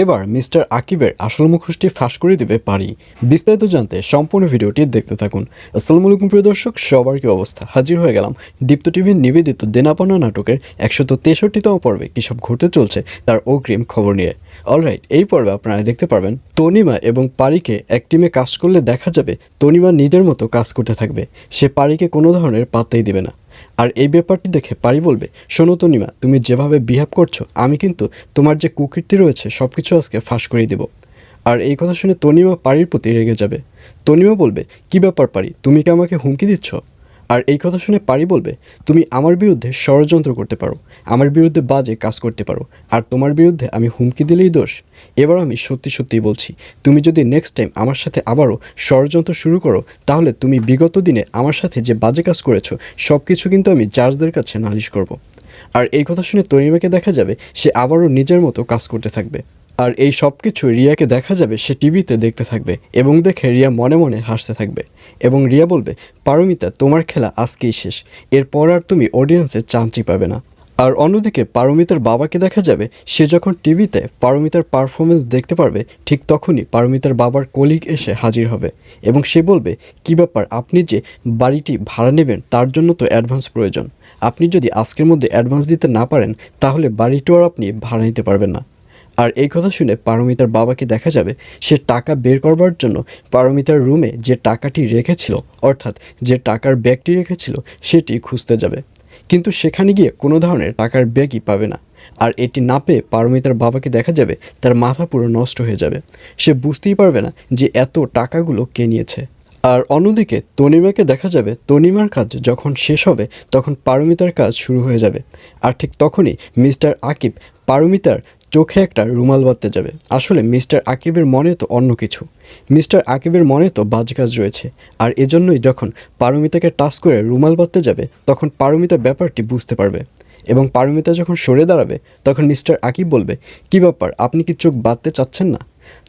এবার মিস্টার আকিবের আসল মুখোশটি ফাঁস করে দিবে পারি। বিস্তারিত জানতে সম্পূর্ণ ভিডিওটি দেখতে থাকুন। আসসালামু আলাইকুম, প্রিয় দর্শক, সবার কি অবস্থা? হাজির হয়ে গেলাম দীপ্ত টিভির নিবেদিত দেনাপানা নাটকের একশত তেষট্টিতম পর্বে। কী সব ঘটতে চলছে তার অগ্রিম খবর নিয়ে। অলরাইট এই পর্বে আপনারা দেখতে পারবেন, তনিমা এবং পারিকে এক টিমে কাজ করলে দেখা যাবে তনিমা নিজের মতো কাজ করতে থাকবে। সে পারিকে কোনো ধরনের পাত্তাই দিবে না। আর এই ব্যাপারটি দেখে পারি বলবে, শোনো তনিমা তুমি যেভাবে বিহেভ করছ, আমি কিন্তু তোমার যে কুকীর্তি রয়েছে সব কিছু আজকে ফাঁস করে দেব। আর এই কথা শুনে তনিমা পারির প্রতি রেগে যাবে। তনিমা বলবে, কি ব্যাপার পারি, তুমি কি আমাকে হুমকি দিচ্ছ? আর এই কথা শুনে পারি বলবে, তুমি আমার বিরুদ্ধে ষড়যন্ত্র করতে পারো, আমার বিরুদ্ধে বাজে কাজ করতে পারো, আর তোমার বিরুদ্ধে আমি হুমকি দিলেই দোষ। এবার আমি সত্যি সত্যিই বলছি, তুমি যদি নেক্সট টাইম আমার সাথে আবারও ষড়যন্ত্র শুরু করো, তাহলে তুমি বিগত দিনে আমার সাথে যে বাজে কাজ করেছ সব কিছু কিন্তু আমি জাজদের কাছে নালিশ করব। আর এই কথা শুনে তনিমাকে দেখা যাবে, সে আবারও নিজের মতো কাজ করতে থাকবে। আর এই সব কিছু রিয়াকে দেখা যাবে সে টিভিতে দেখতে থাকবে এবং দেখে রিয়া মনে মনে হাসতে থাকবে। এবং রিয়া বলবে, পারমিতা, তোমার খেলা আজকেই শেষ। এরপর আর তুমি অডিয়েন্সে চান্সই পাবে না। আর অন্যদিকে পারমিতার বাবাকে দেখা যাবে, সে যখন টিভিতে পারমিতার পারফরমেন্স দেখতে পারবে, ঠিক তখনই পারমিতার বাবার কলিগ এসে হাজির হবে। এবং সে বলবে, কি ব্যাপার, আপনি যে বাড়িটি ভাড়া নেবেন, তার জন্য তো অ্যাডভান্স প্রয়োজন। আপনি যদি আজকের মধ্যে অ্যাডভান্স দিতে না পারেন, তাহলে বাড়িটিও আর আপনি ভাড়া নিতে পারবেন না। আর এই কথা শুনে পারমিতার বাবাকে দেখা যাবে সে টাকা বের করবার জন্য পারমিতার রুমে যে টাকাটি রেখেছিল, অর্থাৎ যে টাকার ব্যাগটি রেখেছিল, সেটি খুঁজতে যাবে। কিন্তু সেখানে গিয়ে কোনো ধরনের টাকার ব্যাগই পাবে না। আর এটি না পেয়ে পারমিতার বাবাকে দেখা যাবে, তার মাথা পুরো নষ্ট হয়ে যাবে। সে বুঝতেই পারবে না যে এত টাকাগুলো কে নিয়েছে। আর অন্যদিকে তনিমাকে দেখা যাবে, তনিমার কাজ যখন শেষ হবে, তখন পারমিতার কাজ শুরু হয়ে যাবে। আর ঠিক তখনই মিস্টার আকিব পারমিতার চোখে একটা রুমাল বাঁধতে যাবে। আসলে মিস্টার আকিবের মনে তো অন্য কিছু। মিস্টার আকিবের মনে তো বাজ কাজ রয়েছে। আর এজন্যই যখন পারমিতাকে টাচ করে রুমাল বাঁধতে যাবে, তখন পারমিতা ব্যাপারটি বুঝতে পারবে। এবং পারমিতা যখন সরে দাঁড়াবে, তখন মিস্টার আকিব বলবে, কি ব্যাপার, আপনি কি চোখ বাঁধতে চাচ্ছেন না?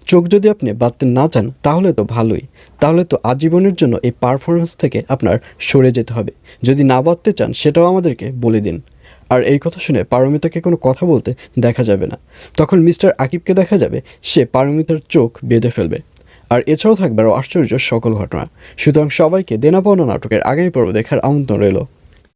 চোখ যদি আপনি বাঁধতে না চান, তাহলে তো ভালোই। তাহলে তো আজীবনের জন্য এই পারফরমেন্স থেকে আপনার সরে যেতে হবে। যদি না বাঁধতে চান, সেটাও আমাদেরকে বলে দিন। আর এই কথা শুনে পারমিতাকে কোনো কথা বলতে দেখা যাবে না। তখন মিস্টার আকিবকে দেখা যাবে, সে পারমিতার চোখ বেঁধে ফেলবে। আর এছাড়াও থাকবে আরও আশ্চর্য সকল ঘটনা। সুতরাং সবাইকে দেনা পাওনা নাটকের আগামী পর্ব দেখার আমন্ত্রণ রইল।